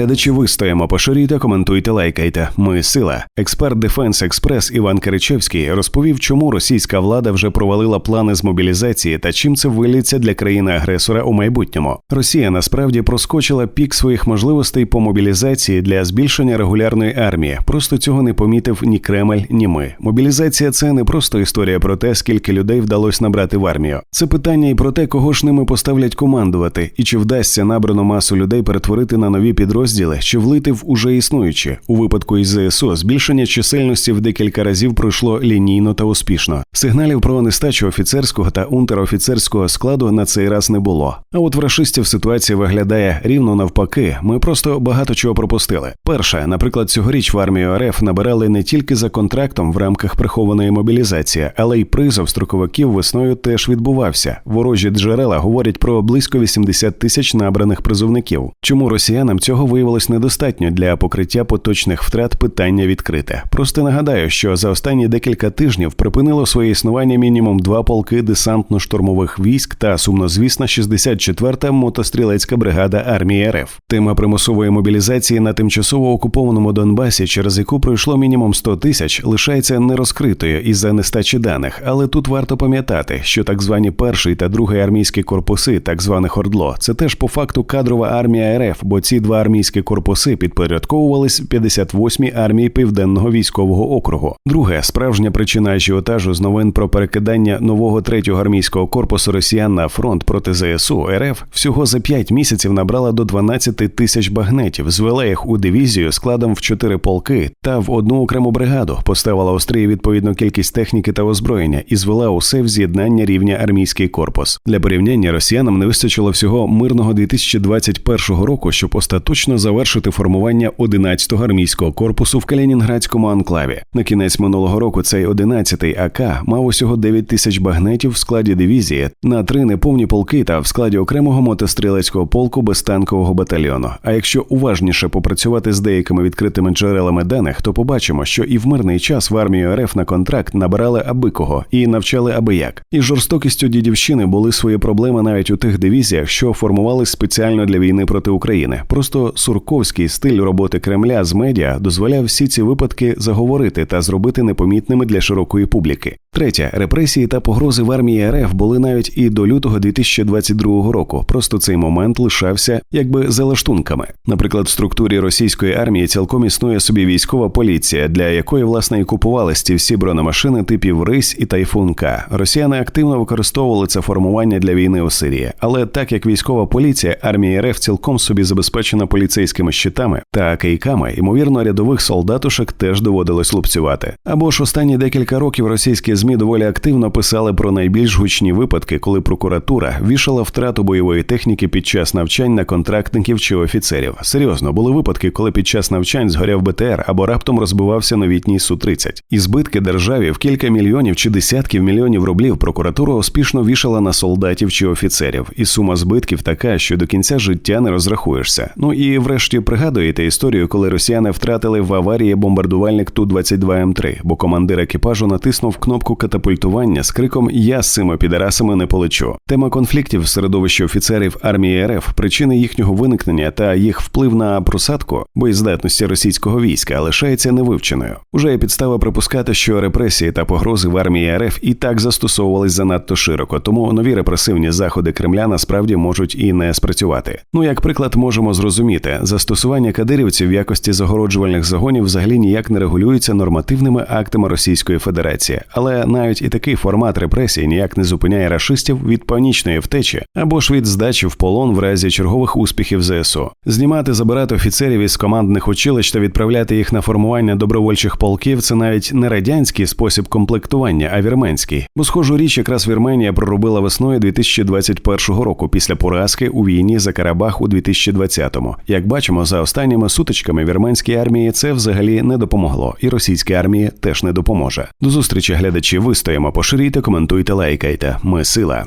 глядачі, вистоїмо, поширюйте, коментуйте, лайкайте. Ми сила. Експерт Дефенс Експрес Іван Киричевський розповів, чому російська влада вже провалила плани з мобілізації та чим це виліться для країни-агресора у майбутньому. Росія насправді проскочила пік своїх можливостей по мобілізації для збільшення регулярної армії. Просто цього не помітив ні Кремль, ні ми. Мобілізація це не просто історія про те, скільки людей вдалося набрати в армію. Це питання і про те, кого ж ними поставлять командувати, і чи вдасться набрану масу людей перетворити на нові підрозділи, чи влити в уже існуючі. У випадку із ЗСУ збільшення чисельності в декілька разів пройшло лінійно та успішно. Сигналів про нестачу офіцерського та унтерофіцерського складу на цей раз не було. А от в рашистів ситуація виглядає рівно навпаки. Ми просто багато чого пропустили. Перше, наприклад, цьогоріч в армію РФ набирали не тільки за контрактом в рамках прихованої мобілізації, але й призов строковиків весною теж відбувався. Ворожі джерела говорять про близько 80 тисяч набраних призовників. Чому росіянам цього виявилось недостатньо для покриття поточних втрат? Питання відкрите. Просто нагадаю, що за останні декілька тижнів припинило своє існування мінімум два полки десантно-штурмових військ та сумнозвісна 64-та мотострілецька бригада армії РФ. Тема примусової мобілізації на тимчасово окупованому Донбасі, через яку пройшло мінімум 100 тисяч, лишається нерозкритою із-за нестачі даних. Але тут варто пам'ятати, що так звані перший та другий армійські корпуси, так званих Ордло, це теж по факту кадрова армія РФ, бо ці два армійські корпуси підпорядковувались 58-й армії Південного військового округу. Друге, справжня причина ажіотажу з новин про перекидання нового третього армійського корпусу росіян на фронт проти ЗСУ РФ всього за 5 місяців набрала до 12 тисяч багнетів, звела їх у дивізію складом в 4 полки та в одну окрему бригаду, поставила Австрії відповідну кількість техніки та озброєння і звела усе в з'єднання рівня армійський корпус. Для порівняння росіянам не вистачило всього мирного 2021 року, щоб остаточно завершити формування 11-го армійського корпусу в Калінінградському анклаві. На кінець минулого року цей 11-й АК мав усього 9 тисяч багнетів в складі дивізії на три неповні полки та в складі окремого мотострілецького полку безтанкового батальйону. А якщо уважніше попрацювати з деякими відкритими джерелами даних, то побачимо, що і в мирний час в армію РФ на контракт набирали аби кого і навчали аби як. І жорстокістю дідівщини були свої проблеми навіть у тих дивізіях, що формувались спеціально для війни проти України. Просто сурковський стиль роботи Кремля з медіа дозволяв всі ці випадки заговорити та зробити непомітними для широкої публіки. Третє репресії та погрози в армії РФ були навіть і до лютого 2022 року. Просто цей момент лишався якби за лаштунками. Наприклад, в структурі російської армії цілком існує собі військова поліція, для якої власне і купувались ці всі бронемашини типів Рись і Тайфун К. Росіяни активно використовували це формування для війни у Сирії, але так як військова поліція армії РФ цілком собі забезпечена поліцейськими щитами та кийками, ймовірно, рядових солдатушек теж доводилось лупцювати. Або ж останні декілька років російські змі доволі активно писали про найбільш гучні випадки, коли прокуратура вішала втрату бойової техніки під час навчань на контрактників чи офіцерів. Серйозно були випадки, коли під час навчань згоряв БТР або раптом розбивався новітній су 30 І збитки державі в кілька мільйонів чи десятків мільйонів рублів прокуратура успішно вішала на солдатів чи офіцерів, і сума збитків така, що до кінця життя не розрахуєшся. Ну і врешті пригадуєте історію, коли росіяни втратили в аварії бомбардувальник ту 22 м 3 бо командир екіпажу натиснув кнопку катапультування з криком Я з цими підарасами не полечу. Тема конфліктів в середовищі офіцерів армії РФ, причини їхнього виникнення та їх вплив на просадку боєздатності російського війська лишається невивченою. Уже є підстава припускати, що репресії та погрози в армії РФ і так застосовувались занадто широко, тому нові репресивні заходи Кремля насправді можуть і не спрацювати. Ну як приклад, можемо зрозуміти, застосування кадирівців в якості загороджувальних загонів взагалі ніяк не регулюється нормативними актами Російської Федерації, але навіть і такий формат репресій ніяк не зупиняє рашистів від панічної втечі або ж від здачі в полон в разі чергових успіхів ЗСУ. Знімати, забирати офіцерів із командних училищ та відправляти їх на формування добровольчих полків це навіть не радянський спосіб комплектування, а вірменський. Бо схожу річ якраз Вірменія проробила весною 2021 року після поразки у війні за Карабах у 2020-му. Як бачимо, за останніми сутичками вірменській армії це взагалі не допомогло, і російській армії теж не допоможе. До зустрічі глядачі вистоїмо, поширюйте, коментуйте, лайкайте. Ми сила.